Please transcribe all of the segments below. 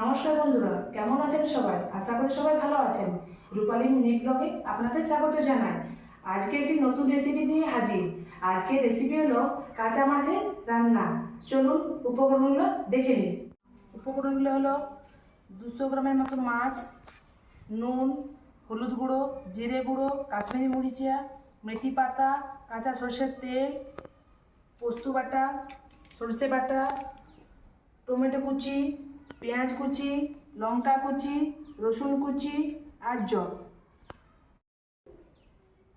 নমস্কার বন্ধুরা, কেমন আছেন সবাই? আশা করি সবাই ভালো আছেন। রূপালী মিনিট ব্লগে আপনাদের স্বাগত জানাই। আজকে একটি নতুন রেসিপি নিয়ে হাজির। আজকে রেসিপি হলো কাঁচা মাছের রান্না। চলুন উপকরণগুলো দেখে নিন উপকরণগুলো হলো দুশো গ্রামের মতো মাছ, নুন, হলুদ গুঁড়ো, জিরে গুঁড়ো, কাশ্মীরি মরিচা, মেথি পাতা, কাঁচা সর্ষের তেল, পোস্ত বাটা, সর্ষে বাটা, টমেটো কুচি পেঁয়াজ কুচি, লঙ্কা কুচি, রসুন কুচি আর জল।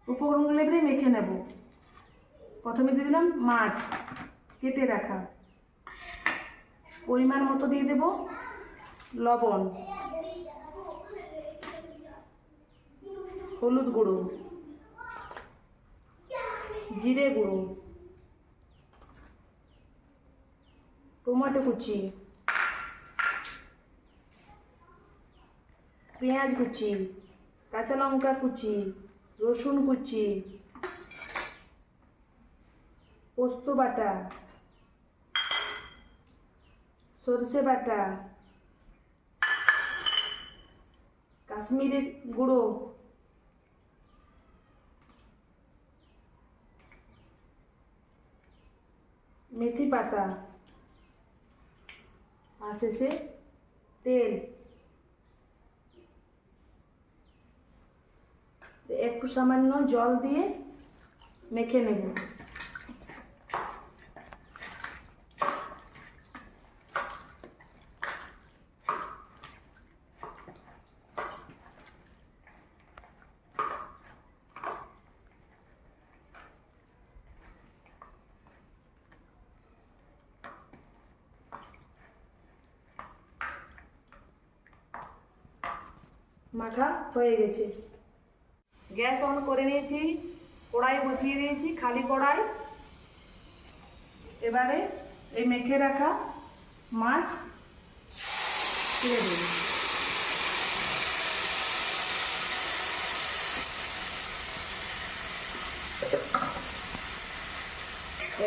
উপকরণগুলো এবারে মেখে নেব। প্রথমে দিয়ে দিলাম মাছ, কেটে রাখা। পরিমাণ মতো দিয়ে দেব লবণ, হলুদ গুঁড়ো, জিরে গুঁড়ো, টমেটো কুচি। পেঁয়াজ কুচি, কাঁচা লঙ্কা কুচি, রসুন কুচি, পোস্ত বাটা, সরষে বাটা, কাশ্মীরের গুঁড়ো, মেথি পাতা, আর শেষে তেল। একটু সামান্য জল দিয়ে মেখে নেব। মাখা হয়ে গেছে। গ্যাস অন করে নিয়েছি, কড়াই বসিয়ে দিয়েছি, খালি কড়াই। এবারে এই মেখে রাখা মাছ ছেড়ে দেব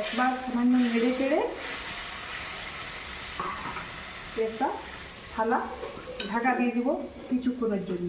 একবার সামান্য নেড়ে চেড়ে একটা থালা ঢাকা দিয়ে দিব কিছুক্ষণের জন্য।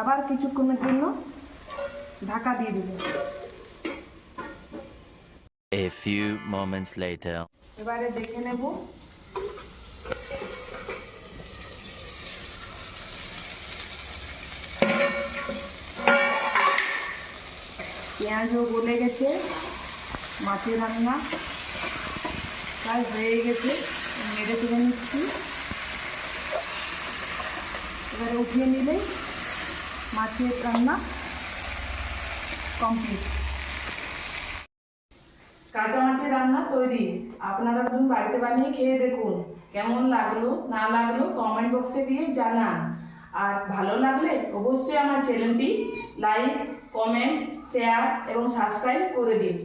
আবার কিছুক্ষণের জন্য ঢাকা দিয়ে দেবো। A few moments later. এবারে দেখে নেব। পেঁয়াজও গলে গেছে মাছের রান্না প্রায় হয়ে গেছে মেরে তুলে নিচ্ছি। এবারে উঠিয়ে নিলে মাছের রান্না কমপ্লিট কাঁচা মাছের রান্না তৈরি। আপনারা একদম বাড়িতে বানিয়ে খেয়ে দেখুন। কেমন লাগল, না লাগল কমেন্ট বক্সে দিয়ে জানান। আর ভালো লাগলে অবশ্যই আমার চ্যানেলটি লাইক কমেন্ট শেয়ার এবং সাবস্ক্রাইব করে দিন।